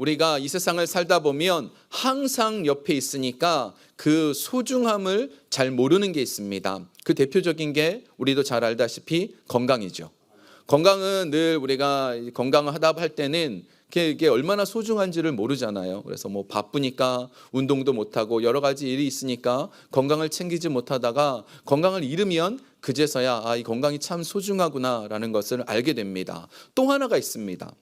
우리가 이 세상을 살다 보면 항상 옆에 있으니까 그 소중함을 잘 모르는 게 있습니다. 그 대표적인 게 우리도 잘 알다시피 건강이죠. 건강은 늘 우리가 건강을 하다 할 때는 이게 얼마나 소중한지를 모르잖아요. 그래서 뭐 바쁘니까 운동도 못하고 여러 가지 일이 있으니까 건강을 챙기지 못하다가 건강을 잃으면 그제서야 아, 이 건강이 참 소중하구나라는 것을 알게 됩니다. 또 하나가 있습니다.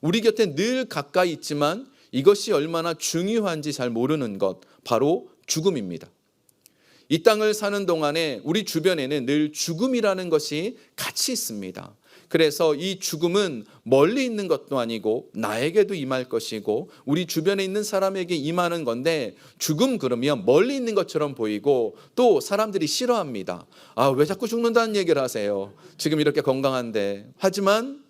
우리 곁에 늘 가까이 있지만 이것이 얼마나 중요한지 잘 모르는 것, 바로 죽음입니다. 이 땅을 사는 동안에 우리 주변에는 늘 죽음이라는 것이 같이 있습니다. 그래서 이 죽음은 멀리 있는 것도 아니고 나에게도 임할 것이고 우리 주변에 있는 사람에게 임하는 건데 죽음 그러면 멀리 있는 것처럼 보이고 또 사람들이 싫어합니다. 아, 왜 자꾸 죽는다는 얘기를 하세요? 지금 이렇게 건강한데. 하지만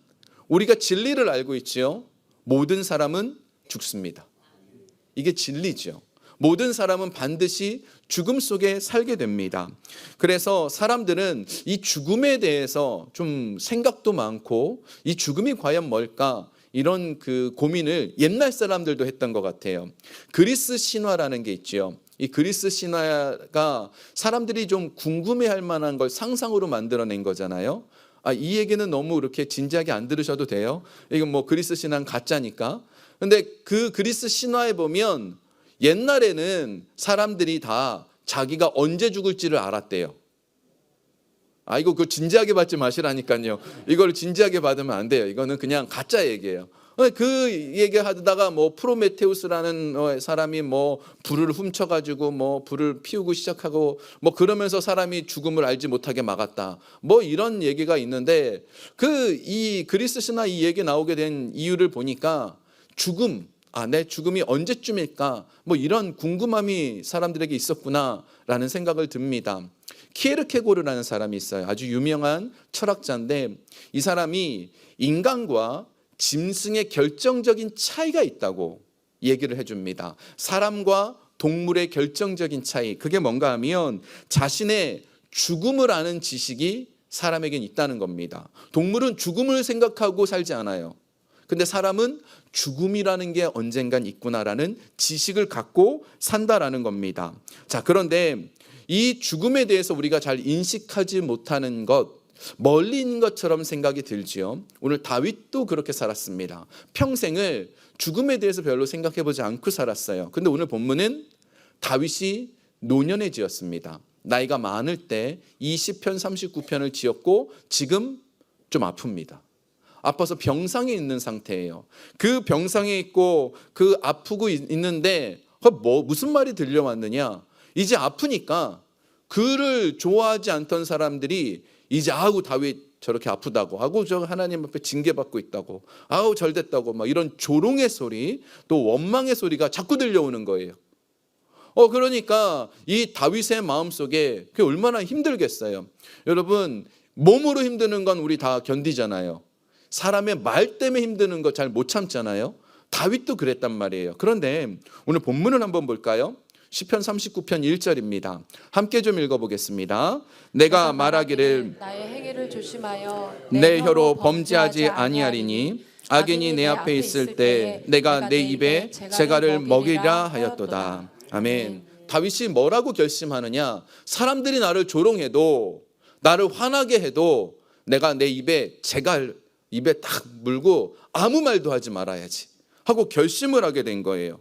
우리가 진리를 알고 있지요. 모든 사람은 죽습니다. 이게 진리죠. 모든 사람은 반드시 죽음 속에 살게 됩니다. 그래서 사람들은 이 죽음에 대해서 좀 생각도 많고 이 죽음이 과연 뭘까? 이런 그 고민을 옛날 사람들도 했던 것 같아요. 그리스 신화라는 게 있지요. 이 그리스 신화가 사람들이 좀 궁금해할 만한 걸 상상으로 만들어낸 거잖아요. 아, 이 얘기는 너무 이렇게 진지하게 안 들으셔도 돼요. 이건 뭐 그리스 신화는 가짜니까. 근데 그 그리스 신화에 보면 옛날에는 사람들이 다 자기가 언제 죽을지를 알았대요. 아, 이거 그 진지하게 받지 마시라니까요. 이걸 진지하게 받으면 안 돼요. 이거는 그냥 가짜 얘기예요. 그 얘기 하다가 뭐 프로메테우스라는 어, 사람이 뭐 불을 훔쳐가지고 뭐 불을 피우고 시작하고 뭐 그러면서 사람이 죽음을 알지 못하게 막았다. 뭐 이런 얘기가 있는데 그 이 그리스 신화 이 얘기 나오게 된 이유를 보니까 죽음 아, 내 죽음이 언제쯤일까? 뭐 이런 궁금함이 사람들에게 있었구나라는 생각을 듭니다. 키에르케고르라는 사람이 있어요. 아주 유명한 철학자인데 이 사람이 인간과 짐승의 결정적인 차이가 있다고 얘기를 해줍니다. 사람과 동물의 결정적인 차이. 그게 뭔가 하면 자신의 죽음을 아는 지식이 사람에겐 있다는 겁니다. 동물은 죽음을 생각하고 살지 않아요. 근데 사람은 죽음이라는 게 언젠간 있구나라는 지식을 갖고 산다라는 겁니다. 자, 그런데 이 죽음에 대해서 우리가 잘 인식하지 못하는 것, 멀리 있는 것처럼 생각이 들지요. 오늘 다윗도 그렇게 살았습니다. 평생을 죽음에 대해서 별로 생각해 보지 않고 살았어요. 근데 오늘 본문은 다윗이 노년에 지었습니다. 나이가 많을 때 20편 39편을 지었고 지금 좀 아픕니다. 아파서 병상에 있는 상태예요. 그 병상에 있고 그 아프고 있는데 뭐 무슨 말이 들려왔느냐? 이제 아프니까 그를 좋아하지 않던 사람들이 이제 아우 다윗 저렇게 아프다고 하고 저 하나님 앞에 징계받고 있다고 아우 절됐다고 막 이런 조롱의 소리 또 원망의 소리가 자꾸 들려오는 거예요. 어 그러니까 이 다윗의 마음 속에 그게 얼마나 힘들겠어요. 여러분 몸으로 힘드는 건 우리 다 견디잖아요. 사람의 말 때문에 힘드는 거 잘 못 참잖아요. 다윗도 그랬단 말이에요. 그런데 오늘 본문을 한번 볼까요? 시편 39편 1절입니다. 함께 좀 읽어 보겠습니다. 내가 말하기를 나의 행위를 조심하여 내 혀로 범죄하지 아니하리니 악인이 내 앞에 있을 때 내가 내 입에 재갈을 먹이라 하였도다. 아멘. 다윗이 뭐라고 결심하느냐? 사람들이 나를 조롱해도 나를 화나게 해도 내가 내 입에 재갈 입에 딱 물고 아무 말도 하지 말아야지 하고 결심을 하게 된 거예요.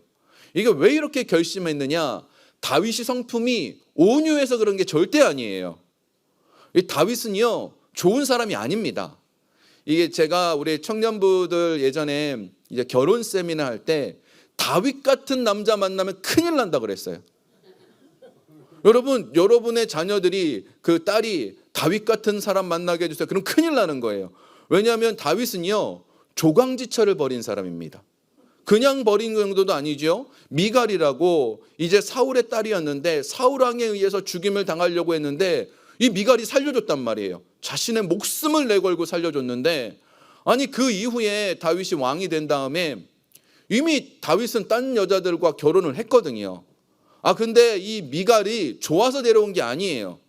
이게 왜 이렇게 결심했느냐? 다윗이 성품이 온유해서 그런 게 절대 아니에요. 이 다윗은요 좋은 사람이 아닙니다. 이게 제가 우리 청년부들 예전에 이제 결혼 세미나 할 때 다윗 같은 남자 만나면 큰일 난다 그랬어요. 여러분, 여러분의 자녀들이 그 딸이 다윗 같은 사람 만나게 해주세요. 그럼 큰일 나는 거예요. 왜냐하면 다윗은요 조강지처를 벌인 사람입니다. 그냥 버린 정도도 아니죠. 미갈이라고 이제 사울의 딸이었는데 사울 왕에 의해서 죽임을 당하려고 했는데 이 미갈이 살려줬단 말이에요. 자신의 목숨을 내걸고 살려줬는데 아니 그 이후에 다윗이 왕이 된 다음에 이미 다윗은 딴 여자들과 결혼을 했거든요. 아 근데 이 미갈이 좋아서 데려온 게 아니에요.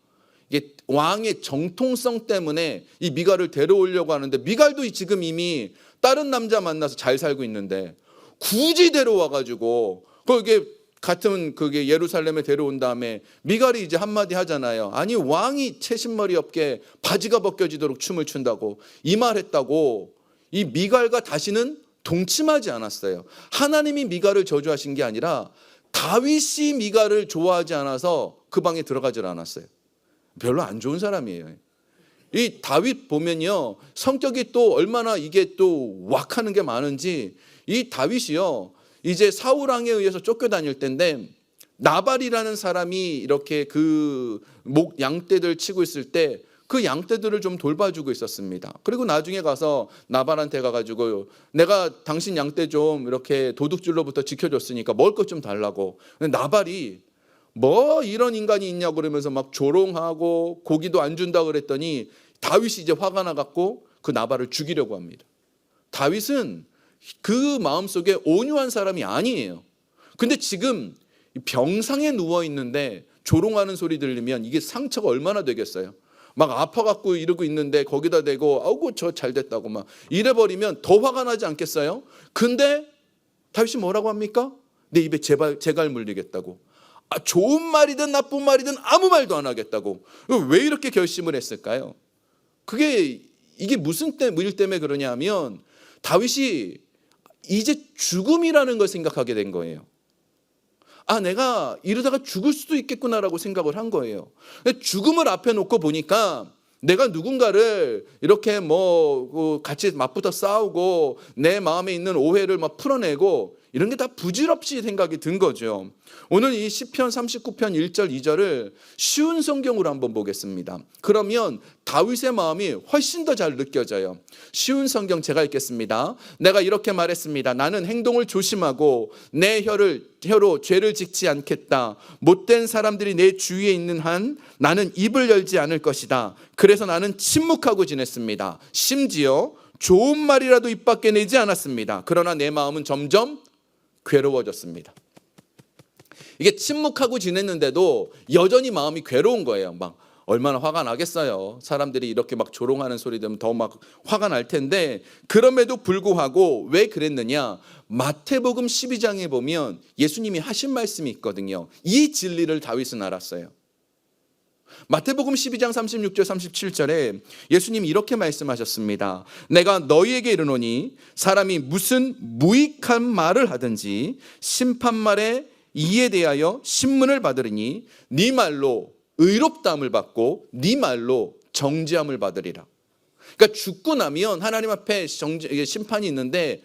이게 왕의 정통성 때문에 이 미갈을 데려오려고 하는데 미갈도 지금 이미 다른 남자 만나서 잘 살고 있는데 굳이 데려와가지고 그게 같은 그게 예루살렘에 데려온 다음에 미갈이 이제 한마디 하잖아요. 아니 왕이 채신머리 없게 바지가 벗겨지도록 춤을 춘다고 이 말했다고 이 미갈과 다시는 동침하지 않았어요. 하나님이 미갈을 저주하신 게 아니라 다윗이 미갈을 좋아하지 않아서 그 방에 들어가질 않았어요. 별로 안 좋은 사람이에요. 이 다윗 보면요 성격이 또 얼마나 이게 또 왁하는 게 많은지 이 다윗이요 이제 사울 왕에 의해서 쫓겨다닐 때인데 나발이라는 사람이 이렇게 그 목 양떼들 치고 있을 때 그 양떼들을 좀 돌봐주고 있었습니다. 그리고 나중에 가서 나발한테 가가지고 내가 당신 양떼 좀 이렇게 도둑질로부터 지켜줬으니까 먹을 것 좀 달라고. 근데 나발이 뭐 이런 인간이 있냐고 그러면서 막 조롱하고 고기도 안 준다 그랬더니 다윗이 이제 화가 나갖고 그 나발을 죽이려고 합니다. 다윗은 그 마음속에 온유한 사람이 아니에요. 근데 지금 병상에 누워 있는데 조롱하는 소리 들리면 이게 상처가 얼마나 되겠어요? 막 아파갖고 이러고 있는데 거기다 대고 아우고 저 잘 됐다고 막 이래버리면 더 화가 나지 않겠어요? 근데 다윗이 뭐라고 합니까? 내 입에 제발 제갈 물리겠다고. 아, 좋은 말이든 나쁜 말이든 아무 말도 안 하겠다고. 왜 이렇게 결심을 했을까요? 그게 이게 무슨 때, 일 때문에 그러냐면 다윗이 이제 죽음이라는 걸 생각하게 된 거예요. 아, 내가 이러다가 죽을 수도 있겠구나라고 생각을 한 거예요. 죽음을 앞에 놓고 보니까 내가 누군가를 이렇게 뭐그 같이 맞붙어 싸우고 내 마음에 있는 오해를 막 풀어내고 이런 게 다 부질없이 생각이 든 거죠. 오늘 이 시편 39편 1절 2절을 쉬운 성경으로 한번 보겠습니다. 그러면 다윗의 마음이 훨씬 더 잘 느껴져요. 쉬운 성경 제가 읽겠습니다. 내가 이렇게 말했습니다. 나는 행동을 조심하고 내 혀를 혀로 죄를 짓지 않겠다. 못된 사람들이 내 주위에 있는 한 나는 입을 열지 않을 것이다. 그래서 나는 침묵하고 지냈습니다. 심지어 좋은 말이라도 입 밖에 내지 않았습니다. 그러나 내 마음은 점점 괴로워졌습니다. 이게 침묵하고 지냈는데도 여전히 마음이 괴로운 거예요. 막 얼마나 화가 나겠어요. 사람들이 이렇게 막 조롱하는 소리 들으면 더 막 화가 날 텐데 그럼에도 불구하고 왜 그랬느냐? 마태복음 12장에 보면 예수님이 하신 말씀이 있거든요. 이 진리를 다윗은 알았어요. 마태복음 12장 36절 37절에 예수님이 이렇게 말씀하셨습니다. 내가 너희에게 이르노니 사람이 무슨 무익한 말을 하든지 심판말에 이에 대하여 신문을 받으리니 네 말로 의롭다함을 받고 네 말로 정죄함을 받으리라. 그러니까 죽고 나면 하나님 앞에 정죄, 심판이 있는데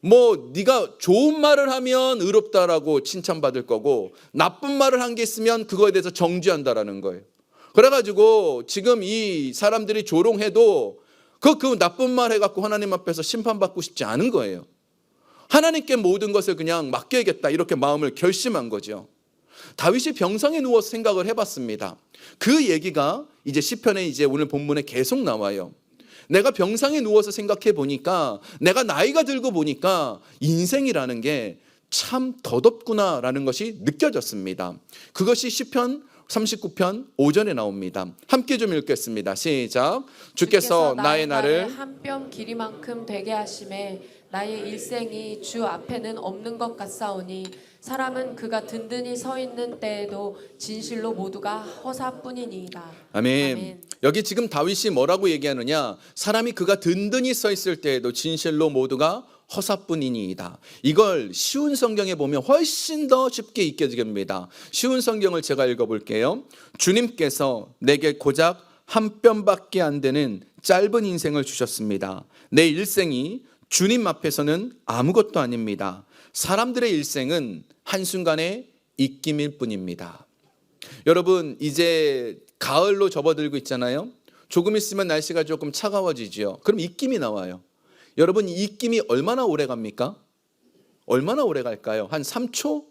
뭐 네가 좋은 말을 하면 의롭다라고 칭찬받을 거고 나쁜 말을 한 게 있으면 그거에 대해서 정죄한다라는 거예요. 그래가지고 지금 이 사람들이 조롱해도 그, 그 나쁜 말 해갖고 하나님 앞에서 심판받고 싶지 않은 거예요. 하나님께 모든 것을 그냥 맡겨야겠다 이렇게 마음을 결심한 거죠. 다윗이 병상에 누워서 생각을 해봤습니다. 그 얘기가 이제 시편에 이제 오늘 본문에 계속 나와요. 내가 병상에 누워서 생각해 보니까 내가 나이가 들고 보니까 인생이라는 게참 덧없구나라는 것이 느껴졌습니다. 그것이 시편 39편 5절에 나옵니다. 함께 좀 읽겠습니다. 시작. 주께서 나의 날을 한뼘 길이만큼 되게 하심에 나의 일생이 주 앞에는 없는 것 같사오니 사람은 그가 든든히 서 있는 때에도 진실로 모두가 허사뿐이니이다. 아멘. 아멘. 여기 지금 다윗이 뭐라고 얘기하느냐? 사람이 그가 든든히 서 있을 때에도 진실로 모두가 허사뿐이니이다. 이걸 쉬운 성경에 보면 훨씬 더 쉽게 익혀집니다. 쉬운 성경을 제가 읽어볼게요. 주님께서 내게 고작 한 뼘밖에 안 되는 짧은 인생을 주셨습니다. 내 일생이 주님 앞에서는 아무것도 아닙니다. 사람들의 일생은 한순간의 입김일 뿐입니다. 여러분 이제 가을로 접어들고 있잖아요. 조금 있으면 날씨가 조금 차가워지죠. 그럼 입김이 나와요. 여러분 이 입김이 얼마나 오래 갑니까? 얼마나 오래 갈까요? 한 3초?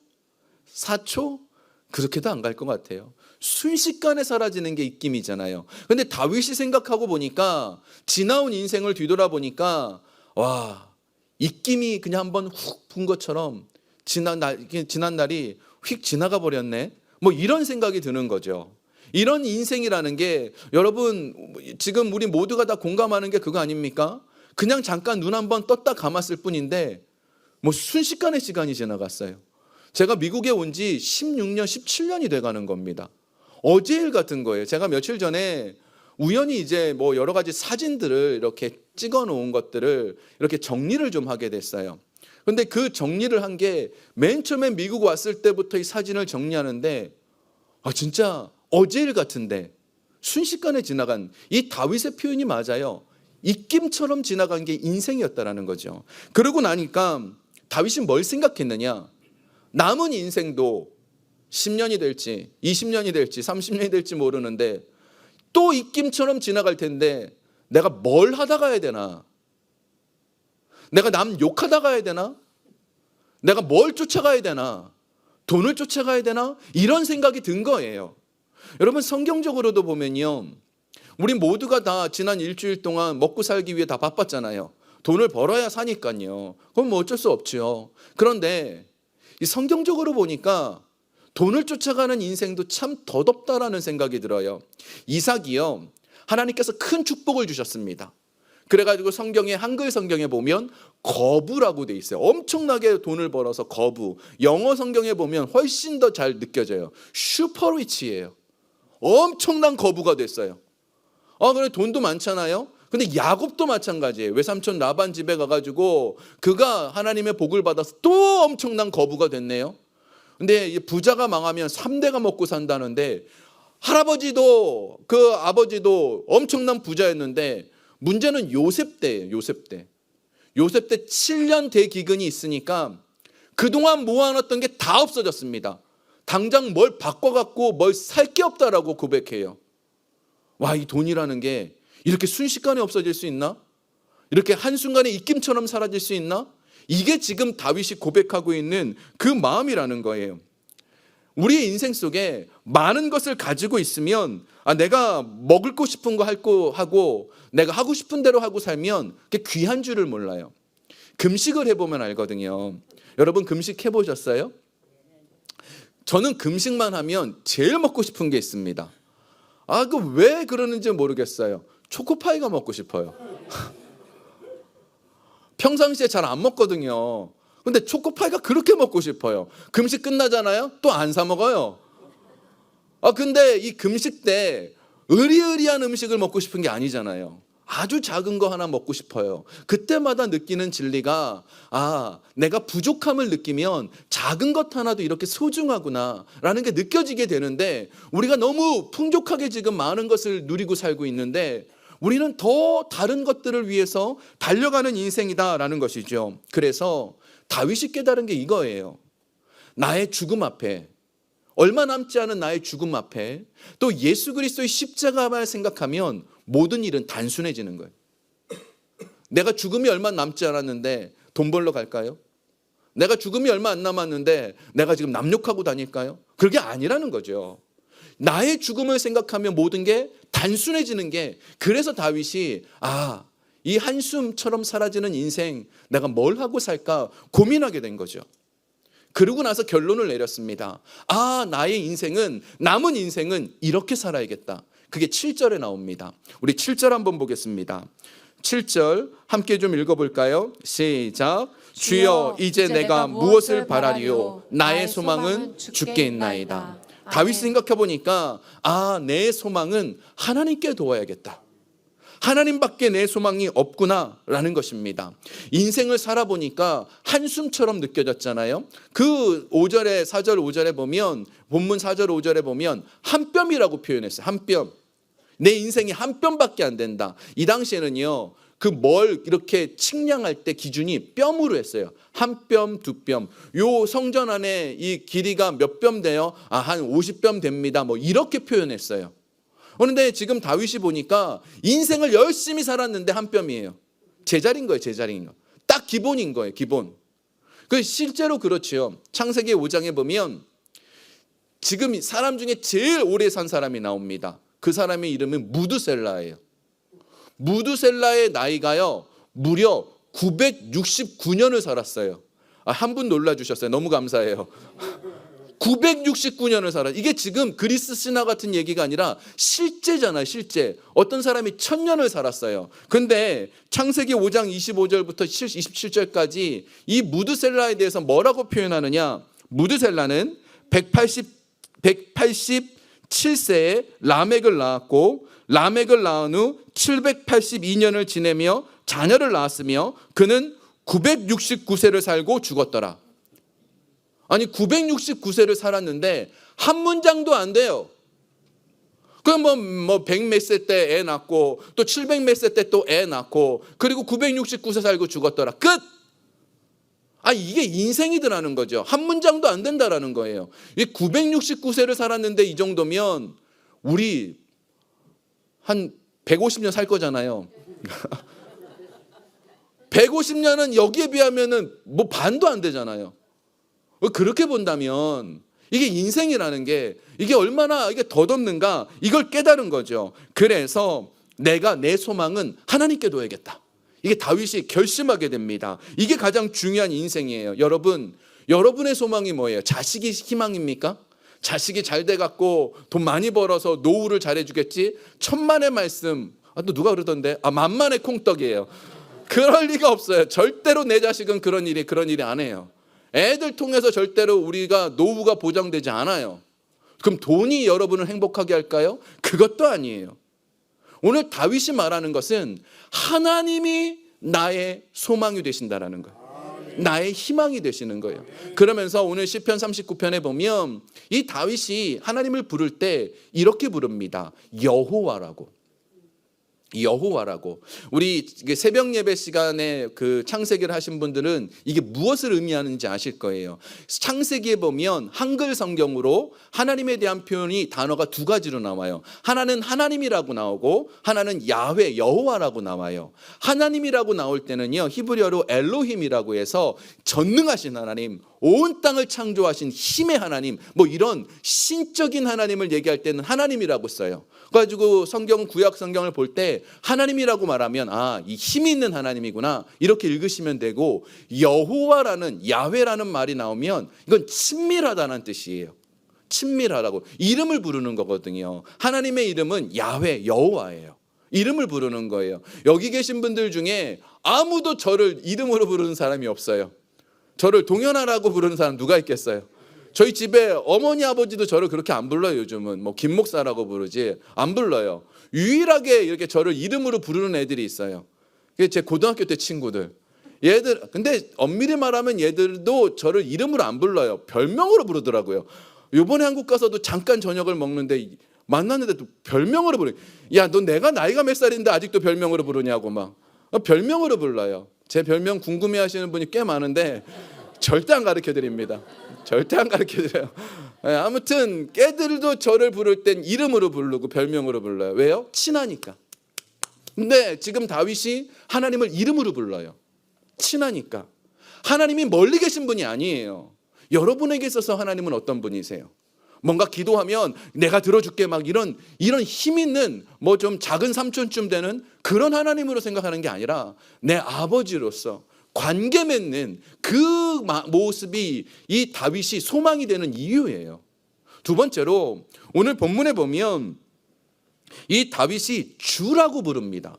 4초? 그렇게도 안 갈 것 같아요. 순식간에 사라지는 게 입김이잖아요. 근데 다윗이 생각하고 보니까 지나온 인생을 뒤돌아보니까 와, 입김이 그냥 한번 훅 분 것처럼 지난 날 지난 날이 휙 지나가 버렸네. 뭐 이런 생각이 드는 거죠. 이런 인생이라는 게 여러분 지금 우리 모두가 다 공감하는 게 그거 아닙니까? 그냥 잠깐 눈 한번 떴다 감았을 뿐인데 뭐 순식간에 시간이 지나갔어요. 제가 미국에 온 지 16년, 17년이 돼 가는 겁니다. 어제 일 같은 거예요. 제가 며칠 전에 우연히 이제 뭐 여러 가지 사진들을 이렇게 찍어 놓은 것들을 이렇게 정리를 좀 하게 됐어요. 근데 그 정리를 한 게 맨 처음에 미국 왔을 때부터 이 사진을 정리하는데 아 진짜 어제 일 같은데 순식간에 지나간 이 다윗의 표현이 맞아요. 입김처럼 지나간 게 인생이었다라는 거죠. 그러고 나니까 다윗이 뭘 생각했느냐? 남은 인생도 10년이 될지 20년이 될지 30년이 될지 모르는데 또 입김처럼 지나갈 텐데 내가 뭘 하다 가야 되나? 내가 남 욕하다 가야 되나? 내가 뭘 쫓아가야 되나? 돈을 쫓아가야 되나? 이런 생각이 든 거예요. 여러분 성경적으로도 보면요. 우리 모두가 다 지난 일주일 동안 먹고 살기 위해 다 바빴잖아요. 돈을 벌어야 사니까요. 그건 뭐 어쩔 수 없죠. 그런데 이 성경적으로 보니까 돈을 쫓아가는 인생도 참 더덥다라는 생각이 들어요. 이삭이요. 하나님께서 큰 축복을 주셨습니다. 그래가지고 성경에 한글 성경에 보면 거부라고 돼 있어요. 엄청나게 돈을 벌어서 거부. 영어 성경에 보면 훨씬 더 잘 느껴져요. 슈퍼리치예요. 엄청난 거부가 됐어요. 아, 그래 돈도 많잖아요. 근데 야곱도 마찬가지예요. 외삼촌 라반 집에 가가지고 그가 하나님의 복을 받아서 또 엄청난 거부가 됐네요. 근데 이 부자가 망하면 3대가 먹고 산다는데 할아버지도 그 아버지도 엄청난 부자였는데 문제는 요셉 때예요. 요셉 때. 요셉 때 7년 대기근이 있으니까 그동안 모아놨던 게 다 없어졌습니다. 당장 뭘 바꿔갖고 뭘 살 게 없다라고 고백해요. 와, 이 돈이라는 게 이렇게 순식간에 없어질 수 있나? 이렇게 한순간에 입김처럼 사라질 수 있나? 이게 지금 다윗이 고백하고 있는 그 마음이라는 거예요. 우리의 인생 속에 많은 것을 가지고 있으면 아, 내가 먹을 거 싶은 거 할 거 하고 내가 하고 싶은 대로 하고 살면 그게 귀한 줄을 몰라요. 금식을 해보면 알거든요. 여러분 금식 해보셨어요? 저는 금식만 하면 제일 먹고 싶은 게 있습니다. 아, 그 왜 그러는지 모르겠어요. 초코파이가 먹고 싶어요. 평상시에 잘 안 먹거든요. 근데 초코파이가 그렇게 먹고 싶어요. 금식 끝나잖아요? 또 안 사 먹어요. 아, 근데 이 금식 때 의리의리한 음식을 먹고 싶은 게 아니잖아요. 아주 작은 거 하나 먹고 싶어요. 그때마다 느끼는 진리가 아, 내가 부족함을 느끼면 작은 것 하나도 이렇게 소중하구나라는 게 느껴지게 되는데 우리가 너무 풍족하게 지금 많은 것을 누리고 살고 있는데 우리는 더 다른 것들을 위해서 달려가는 인생이다라는 것이죠. 그래서 다윗이 깨달은 게 이거예요. 나의 죽음 앞에 얼마 남지 않은 나의 죽음 앞에 또 예수 그리스도의 십자가만 생각하면 모든 일은 단순해지는 거예요. 내가 죽음이 얼마 남지 않았는데 돈 벌러 갈까요? 내가 죽음이 얼마 안 남았는데 내가 지금 남욕하고 다닐까요? 그게 아니라는 거죠. 나의 죽음을 생각하면 모든 게 단순해지는 게 그래서 다윗이 아, 이 한숨처럼 사라지는 인생 내가 뭘 하고 살까 고민하게 된 거죠. 그러고 나서 결론을 내렸습니다. 아, 나의 인생은 남은 인생은 이렇게 살아야겠다. 그게 7절에 나옵니다. 우리 7절 한번 보겠습니다. 7절 함께 좀 읽어 볼까요? 시작. 주여 이제 내가 무엇을 바라리요 나의 소망은 주께 있나이다. 다윗이 생각해 보니까 아, 내 소망은 하나님께 도와야겠다. 하나님밖에 내 소망이 없구나라는 것입니다. 인생을 살아보니까 한숨처럼 느껴졌잖아요. 그 5절에 4절 5절에 보면 본문 4절 5절에 보면 한 뼘이라고 표현했어요. 한 뼘. 내 인생이 한 뼘밖에 안 된다. 이 당시에는요. 그 뭘 이렇게 측량할 때 기준이 뼘으로 했어요. 한 뼘, 두 뼘. 요 성전 안에 이 길이가 몇 뼘 돼요? 아, 한 50뼘 됩니다. 뭐 이렇게 표현했어요. 그런데 지금 다윗이 보니까 인생을 열심히 살았는데 한 뼘이에요. 제자리인 거예요, 제자리인 거. 딱 기본인 거예요, 기본. 그 실제로 그렇지요. 창세기 5장에 보면 지금 사람 중에 제일 오래 산 사람이 나옵니다. 그 사람의 이름은 무드셀라예요. 무드셀라의 나이가요, 무려 969년을 살았어요. 아, 한 분 놀라주셨어요. 너무 감사해요. 969년을 살아. 이게 지금 그리스 신화 같은 얘기가 아니라 실제잖아요, 실제. 어떤 사람이 천년을 살았어요. 근데 창세기 5장 25절부터 27절까지 이 무드셀라에 대해서 뭐라고 표현하느냐? 무드셀라는 180 187세에 라멕을 낳았고 라멕을 낳은 후 782년을 지내며 자녀를 낳았으며 그는 969세를 살고 죽었더라. 아니 969세를 살았는데 한 문장도 안 돼요. 그럼 뭐뭐 100몇 세 때 애 낳고 또 700몇세 때 또 애 낳고 그리고 969세 살고 죽었더라. 끝. 아 이게 인생이더라는 거죠. 한 문장도 안 된다라는 거예요. 이 969세를 살았는데 이 정도면 우리 한 150년 살 거잖아요. 150년은 여기에 비하면은 뭐 반도 안 되잖아요. 그렇게 본다면 이게 인생이라는 게 이게 얼마나 이게 덧없는가 이걸 깨달은 거죠. 그래서 내가 내 소망은 하나님께 둬야겠다. 이게 다윗이 결심하게 됩니다. 이게 가장 중요한 인생이에요. 여러분, 여러분의 소망이 뭐예요? 자식이 희망입니까? 자식이 잘 돼갖고 돈 많이 벌어서 노후를 잘해주겠지? 천만의 말씀. 아, 또 누가 그러던데? 아, 만만의 콩떡이에요. 그럴 리가 없어요. 절대로 내 자식은 그런 일이 그런 일이 안 해요. 애들 통해서 절대로 우리가 노후가 보장되지 않아요. 그럼 돈이 여러분을 행복하게 할까요? 그것도 아니에요. 오늘 다윗이 말하는 것은 하나님이 나의 소망이 되신다라는 거예요. 나의 희망이 되시는 거예요. 그러면서 오늘 시편 39편에 보면 이 다윗이 하나님을 부를 때 이렇게 부릅니다. 여호와라고. 여호와라고 우리 새벽 예배 시간에 그 창세기를 하신 분들은 이게 무엇을 의미하는지 아실 거예요. 창세기에 보면 한글 성경으로 하나님에 대한 표현이 단어가 두 가지로 나와요. 하나는 하나님이라고 나오고 하나는 야훼 여호와라고 나와요. 하나님이라고 나올 때는요 히브리어로 엘로힘이라고 해서 전능하신 하나님, 온 땅을 창조하신 힘의 하나님, 뭐 이런 신적인 하나님을 얘기할 때는 하나님이라고 써요. 그래가지고 성경 구약 성경을 볼 때 하나님이라고 말하면 아 이 힘이 있는 하나님이구나 이렇게 읽으시면 되고 여호와라는 야훼라는 말이 나오면 이건 친밀하다는 뜻이에요. 친밀하다고 이름을 부르는 거거든요. 하나님의 이름은 야훼 여호와예요. 이름을 부르는 거예요. 여기 계신 분들 중에 아무도 저를 이름으로 부르는 사람이 없어요. 저를 동현아라고 부르는 사람 누가 있겠어요? 저희 집에 어머니 아버지도 저를 그렇게 안 불러요 요즘은. 뭐 김 목사라고 부르지. 안 불러요. 유일하게 이렇게 저를 이름으로 부르는 애들이 있어요. 그게 제 고등학교 때 친구들. 얘들 근데 엄밀히 말하면 얘들도 저를 이름으로 안 불러요. 별명으로 부르더라고요. 요번에 한국 가서도 잠깐 저녁을 먹는데 만났는데 또 별명으로 부르 야너 내가 나이가 몇 살인데 아직도 별명으로 부르냐고 막. 어, 별명으로 불러요 제 별명 궁금해 하시는 분이 꽤 많은데 절대 안 가르쳐 드립니다. 절대 안 가르쳐 드려요. 예, 아무튼 깨들도 저를 부를 땐 이름으로 부르고 별명으로 불러요. 왜요? 친하니까. 근데 지금 다윗이 하나님을 이름으로 불러요. 친하니까. 하나님이 멀리 계신 분이 아니에요. 여러분에게 있어서 하나님은 어떤 분이세요? 뭔가 기도하면 내가 들어줄게 막 이런 이런 힘 있는 뭐 좀 작은 삼촌쯤 되는 그런 하나님으로 생각하는 게 아니라 내 아버지로서 관계 맺는 그 모습이 이 다윗이 소망이 되는 이유예요. 두 번째로 오늘 본문에 보면 이 다윗이 주라고 부릅니다.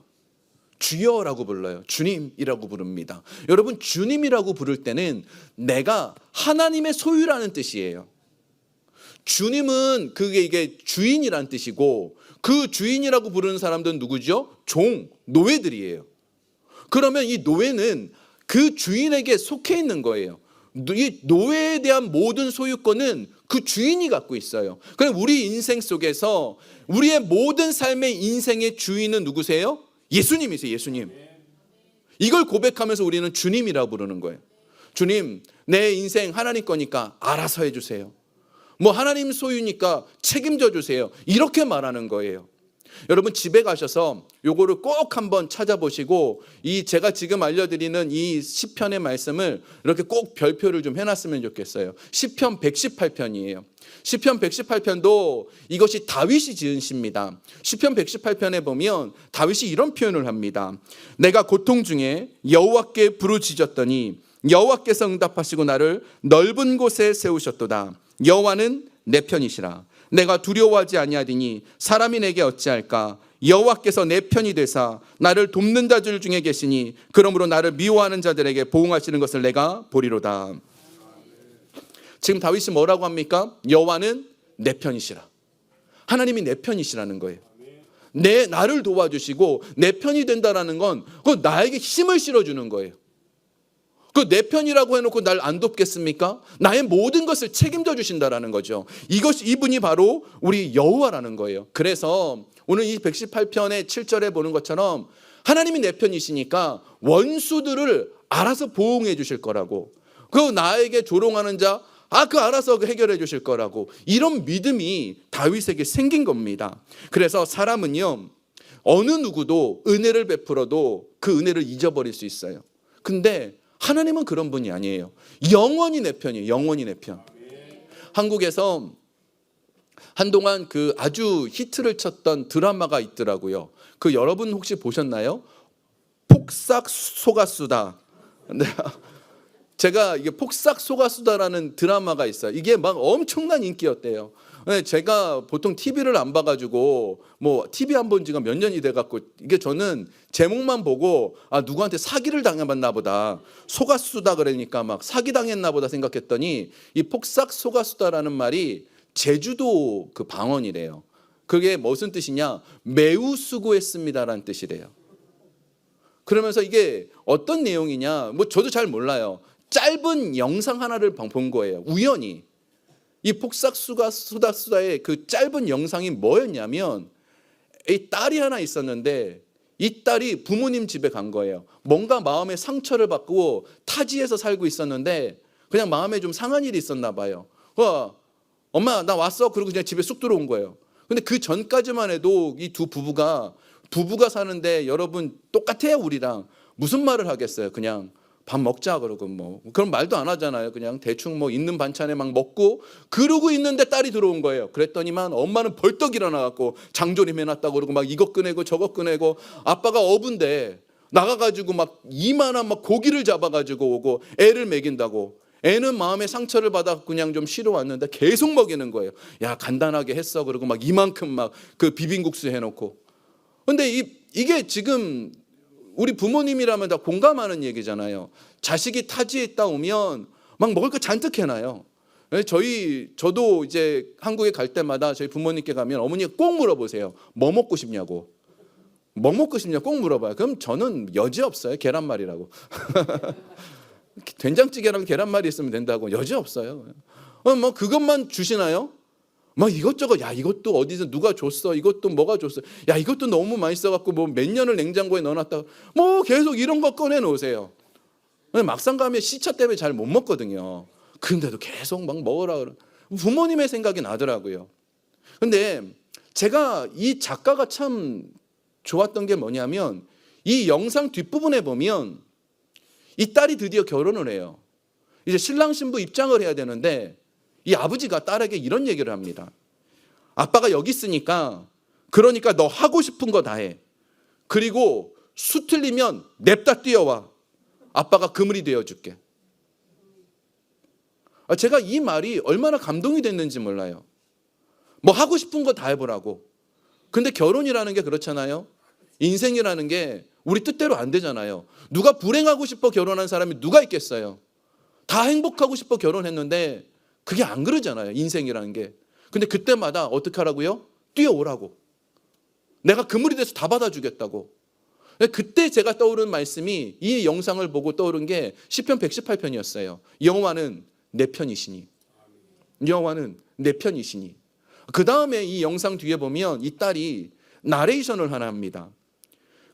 주여라고 불러요. 주님이라고 부릅니다. 여러분 주님이라고 부를 때는 내가 하나님의 소유라는 뜻이에요. 주님은 그게 이게 주인이란 뜻이고 그 주인이라고 부르는 사람들은 누구죠? 종, 노예들이에요. 그러면 이 노예는 그 주인에게 속해 있는 거예요. 이 노예에 대한 모든 소유권은 그 주인이 갖고 있어요. 그럼 우리 인생 속에서 우리의 모든 삶의 인생의 주인은 누구세요? 예수님이세요, 예수님. 이걸 고백하면서 우리는 주님이라고 부르는 거예요. 주님, 내 인생 하나님 거니까 알아서 해주세요. 뭐 하나님 소유니까 책임져 주세요. 이렇게 말하는 거예요. 여러분 집에 가셔서 요거를 꼭 한번 찾아보시고 이 제가 지금 알려드리는 이 시편의 말씀을 이렇게 꼭 별표를 좀 해놨으면 좋겠어요. 시편 118편이에요. 시편 118편도 이것이 다윗이 지은 시입니다. 시편 118편에 보면 다윗이 이런 표현을 합니다. 내가 고통 중에 여호와께 부르짖었더니 여호와께서 응답하시고 나를 넓은 곳에 세우셨도다. 여호와는 내 편이시라 내가 두려워하지 아니하리니 사람이 내게 어찌할까 여호와께서 내 편이 되사 나를 돕는 자들 중에 계시니 그러므로 나를 미워하는 자들에게 보응하시는 것을 내가 보리로다. 지금 다윗이 뭐라고 합니까? 여호와는 내 편이시라. 하나님이 내 편이시라는 거예요. 내 나를 도와주시고 내 편이 된다라는 건 그 나에게 힘을 실어 주는 거예요. 그 내 편이라고 해놓고 날 안 돕겠습니까? 나의 모든 것을 책임져 주신다라는 거죠. 이것 이분이 바로 우리 여호와라는 거예요. 그래서 오늘 이 118편의 7절에 보는 것처럼 하나님이 내 편이시니까 원수들을 알아서 보응해 주실 거라고. 그 나에게 조롱하는 자 아, 그 알아서 해결해 주실 거라고. 이런 믿음이 다윗에게 생긴 겁니다. 그래서 사람은요, 어느 누구도 은혜를 베풀어도 그 은혜를 잊어버릴 수 있어요. 근데 하나님은 그런 분이 아니에요. 영원히 내 편이에요. 영원히 내 편. 한국에서 한동안 그 아주 히트를 쳤던 드라마가 있더라고요. 그 여러분 혹시 보셨나요? 폭삭 속았수다. 네. 제가 이게 폭삭 속았수다라는 드라마가 있어요. 이게 막 엄청난 인기였대요. 네, 제가 보통 TV를 안 봐가지고 뭐 TV 안 본 지가 몇 년이 돼갖고 이게 저는 제목만 보고 아 누구한테 사기를 당해봤나 보다 속았수다 그러니까 막 사기 당했나 보다 생각했더니 이 폭삭 속았수다라는 말이 제주도 그 방언이래요. 그게 무슨 뜻이냐? 매우 수고했습니다라는 뜻이래요. 그러면서 이게 어떤 내용이냐? 뭐 저도 잘 몰라요. 짧은 영상 하나를 본 거예요. 우연히. 이 폭삭수가 수다 수다의 그 짧은 영상이 뭐였냐면 이 딸이 하나 있었는데 이 딸이 부모님 집에 간 거예요. 뭔가 마음에 상처를 받고 타지에서 살고 있었는데 그냥 마음에 좀 상한 일이 있었나 봐요. 어, 엄마 나 왔어. 그리고 그냥 집에 쑥 들어온 거예요. 근데 그 전까지만 해도 이 두 부부가 부부가 사는데 여러분 똑같아요 우리랑 무슨 말을 하겠어요. 그냥 밥 먹자 그러고 뭐 그런 말도 안 하잖아요. 그냥 대충 뭐 있는 반찬에 막 먹고 그러고 있는데 딸이 들어온 거예요. 그랬더니만 엄마는 벌떡 일어나 갖고 장조림 해놨다고 그러고 막 이것 꺼내고 저것 꺼내고 아빠가 어부인데 나가가지고 막 이만한 막 고기를 잡아가지고 오고 애를 먹인다고 애는 마음에 상처를 받아 그냥 좀 쉬러 왔는데 계속 먹이는 거예요. 야 간단하게 했어 그러고 막 이만큼 막 그 비빔국수 해놓고 근데 이 이게 지금 우리 부모님이라면 다 공감하는 얘기잖아요. 자식이 타지에 있다 오면 막 먹을 거 잔뜩 해놔요. 예, 저희 저도 이제 한국에 갈 때마다 저희 부모님께 가면 어머니가 꼭 물어보세요. 뭐 먹고 싶냐고. 뭐 먹고 싶냐 꼭 물어봐요. 그럼 저는 여지 없어요. 계란말이라고. 된장찌개랑 계란말이 있으면 된다고 여지 없어요. 어, 뭐 그것만 주시나요? 막 이것저것 야 이것도 어디서 누가 줬어? 이것도 뭐가 줬어? 야 이것도 너무 맛있어갖고 뭐 몇 년을 냉장고에 넣어놨다. 뭐 계속 이런 거 꺼내 놓으세요. 막상 가면 시차 때문에 잘 못 먹거든요. 근데도 계속 막 먹으라 그러 부모님의 생각이 나더라고요. 근데 제가 이 작가가 참 좋았던 게 뭐냐면 이 영상 뒷부분에 보면 이 딸이 드디어 결혼을 해요. 이제 신랑 신부 입장을 해야 되는데 이 아버지가 딸에게 이런 얘기를 합니다. 아빠가 여기 있으니까 그러니까 너 하고 싶은 거 다 해. 그리고 수 틀리면 냅다 뛰어와. 아빠가 그물이 되어 줄게. 아, 제가 이 말이 얼마나 감동이 됐는지 몰라요. 뭐 하고 싶은 거 다 해보라고. 근데 결혼이라는 게 그렇잖아요. 인생이라는 게 우리 뜻대로 안 되잖아요. 누가 불행하고 싶어 결혼한 사람이 누가 있겠어요? 다 행복하고 싶어 결혼했는데 그게 안 그러잖아요. 인생이라는 게. 근데 그때마다 어떻게 하라고요? 뛰어오라고. 내가 그물이 돼서 다 받아주겠다고. 그때 제가 떠오른 말씀이 이 영상을 보고 떠오른 게 시편 118편이었어요. 여호와는 내 편이시니. 여호와는 내 편이시니. 그 다음에 이 영상 뒤에 보면 이 딸이 나레이션을 하나 합니다.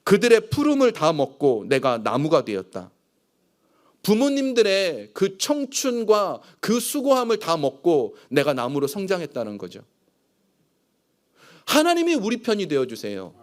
그들의 푸름을 다 먹고 내가 나무가 되었다. 부모님들의 그 청춘과 그 수고함을 다 먹고 내가 나무로 성장했다는 거죠. 하나님이 우리 편이 되어 주세요.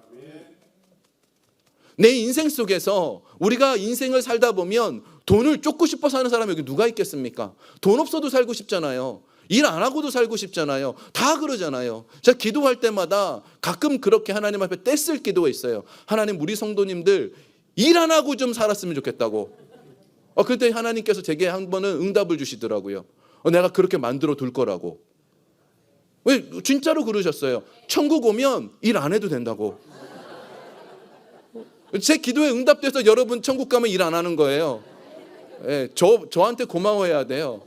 내 인생 속에서 우리가 인생을 살다 보면 돈을 쫓고 싶어 사는 사람이 여기 누가 있겠습니까? 돈 없어도 살고 싶잖아요. 일 안 하고도 살고 싶잖아요. 다 그러잖아요. 제가 기도할 때마다 가끔 그렇게 하나님 앞에 떼쓸 기도가 있어요. 하나님 우리 성도님들 일 안 하고 좀 살았으면 좋겠다고. 어, 그때 하나님께서 제게 한 번은 응답을 주시더라고요. 어, 내가 그렇게 만들어 둘 거라고. 왜 진짜로 그러셨어요? 천국 오면 일 안 해도 된다고. 제 기도에 응답돼서 여러분 천국 가면 일 안 하는 거예요. 예, 저 저한테 고마워해야 돼요.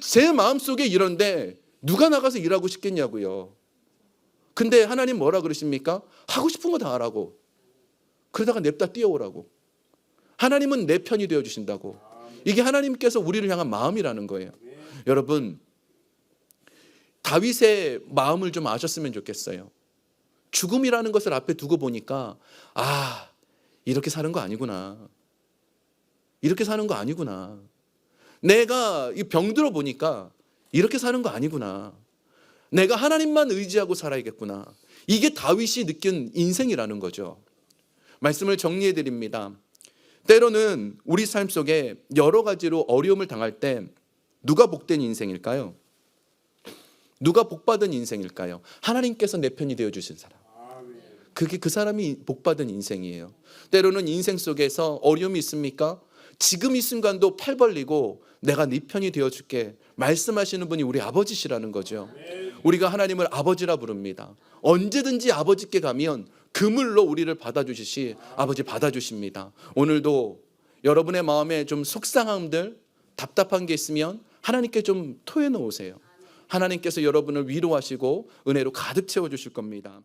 제 마음 속에 이런데 누가 나가서 일하고 싶겠냐고요. 근데 하나님 뭐라 그러십니까? 하고 싶은 거 다 하라고. 그러다가 냅다 뛰어오라고. 하나님은 내 편이 되어 주신다고. 이게 하나님께서 우리를 향한 마음이라는 거예요. 여러분 다윗의 마음을 좀 아셨으면 좋겠어요. 죽음이라는 것을 앞에 두고 보니까 아 이렇게 사는 거 아니구나. 이렇게 사는 거 아니구나. 내가 이 병들어 보니까 이렇게 사는 거 아니구나. 내가 하나님만 의지하고 살아야겠구나. 이게 다윗이 느낀 인생이라는 거죠. 말씀을 정리해 드립니다. 때로는 우리 삶 속에 여러 가지로 어려움을 당할 때 누가 복된 인생일까요? 누가 복받은 인생일까요? 하나님께서 내 편이 되어 주신 사람. 그게 그 사람이 복받은 인생이에요. 때로는 인생 속에서 어려움이 있습니까? 지금 이 순간도 팔 벌리고 내가 네 편이 되어 줄게 말씀하시는 분이 우리 아버지시라는 거죠. 우리가 하나님을 아버지라 부릅니다. 언제든지 아버지께 가면 그물로 우리를 받아주시시 아버지 받아주십니다. 오늘도 여러분의 마음에 좀 속상함들 답답한 게 있으면 하나님께 좀 토해 놓으세요. 하나님께서 여러분을 위로하시고 은혜로 가득 채워 주실 겁니다.